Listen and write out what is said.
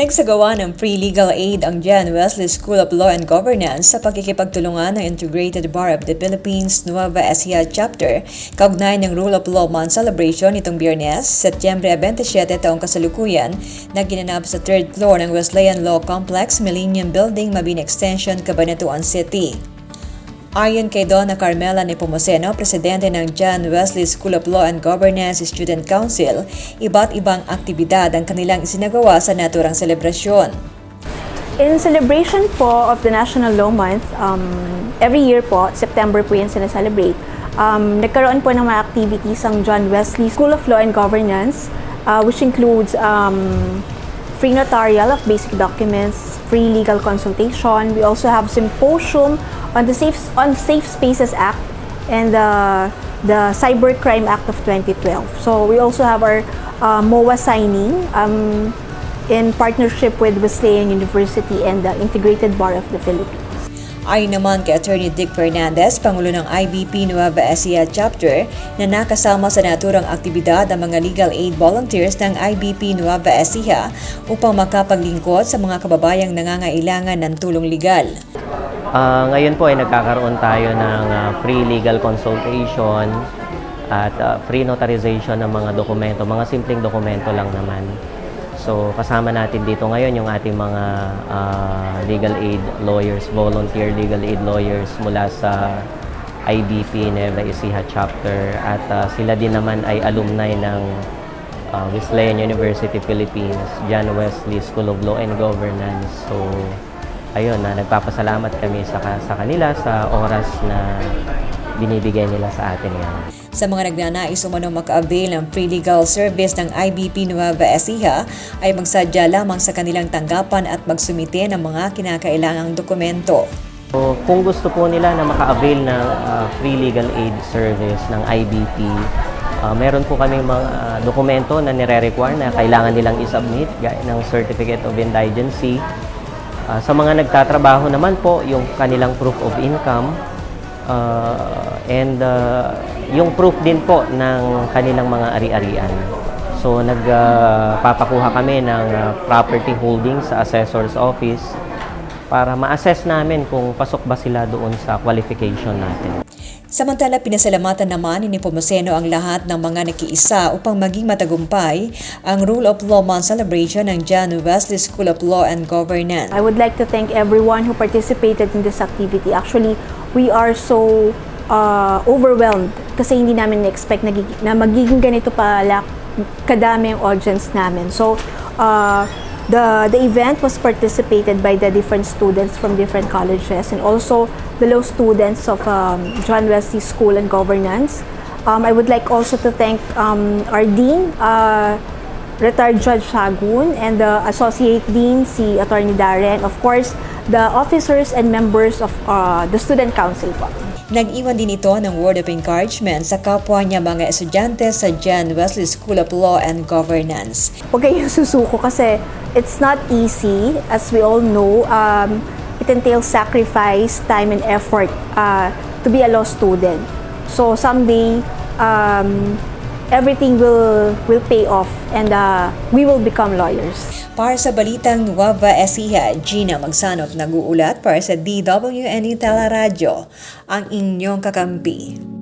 Nagsagawa ng free legal aid ang Jan Wesley School of Law and Governance sa pagkikipagtulungan ng Integrated Bar of the Philippines Nueva Ecija Chapter kaugnay ng Rule of Law Month celebration itong Biyernes, Setyembre 27 taong kasalukuyan na ginanap sa third floor ng Wesleyan Law Complex, Millennium Building, Mabini Extension, Cabanatuan City. Ayon kay Donna Carmela Nepomuceno, presidente ng John Wesley School of Law and Governance Student Council, iba't ibang aktibidad ang kanilang isinagawa sa naturang selebrasyon. In celebration po of the National Law Month, um, every year po, September po yan sinaselebrate, um, nagkaroon po ng mga activities ang John Wesley School of Law and Governance, uh, which includes um, free notarial of basic documents, free legal consultation. We also have symposium on the Safe, on Safe Spaces Act and the, the Cybercrime Act of 2012. So we also have our uh, MOA signing. Um, in partnership with Wesleyan University and the Integrated Bar of the Philippines. Ayon naman kay Attorney Dick Fernandez, Pangulo ng IBP Nueva Ecija Chapter, na nakasama sa naturang aktibidad ang mga legal aid volunteers ng IBP Nueva Ecija upang makapaglingkod sa mga kababayang nangangailangan ng tulong legal. Ah, ngayon po ay nagkakaroon tayo ng ah, free legal consultation at ah, free notarization ng mga dokumento, mga simpleng dokumento lang naman. So kasama natin dito ngayon yung ating mga ah, legal aid lawyers, volunteer legal aid lawyers mula sa IBP Nueva Ecija chapter at ah, sila din naman ay alumni ng ah, Wesleyan University Philippines, John Wesley School of Law and Governance. So ayun na nagpapasalamat kami sa sa kanila sa oras na binibigay nila sa atin ngayon. Sa mga nagnanais umano maka-avail ng free legal service ng IBP Nueva Ecija ay magsadya lamang sa kanilang tanggapan at magsumite ng mga kinakailangang dokumento. So, kung gusto po nila na maka-avail ng ah, free legal aid service ng IBP, ah, meron po kaming mga ah, dokumento na nire-require na kailangan nilang isubmit gaya ng Certificate of Indigency. Ah, sa mga nagtatrabaho naman po, yung kanilang proof of income ah, and ah, yung proof din po ng kanilang mga ari-arian. So nagpapakuha kami ng ah, property holdings sa assessor's office para ma-assess namin kung pasok ba sila doon sa qualification natin. Samantala, pinasalamatan naman ni Nepomuceno ang lahat ng mga nakiisa upang maging matagumpay ang Rule of Law Month celebration ng John Wesley School of Law and Governance. I would like to thank everyone who participated in this activity. Actually, we are so uh, overwhelmed kasi hindi namin na-expect na, na magiging ganito pala kadami yung audience namin. So, uh, the, the event was participated by the different students from different colleges and also the law students of um, John Wesley School and Governance. Um, I would like also to thank um, our dean, uh, retired Judge Shagun, and the Associate Dean, si Attorney Darren. Of course, the officers and members of uh, the Student Council po. Nag-iwan din ito ng word of encouragement sa kapwa niya mga estudyante sa John Wesley School of Law and Governance. Huwag kayong susuko kasi it's not easy. As we all know, um, it entails sacrifice, time, and effort uh, to be a law student. So someday, um, everything will will pay off and uh, we will become lawyers. Para sa Balitang Nueva Ecija, Gina Magsanov nag-uulat para sa DWNE Teleradyo, ang inyong kakampi.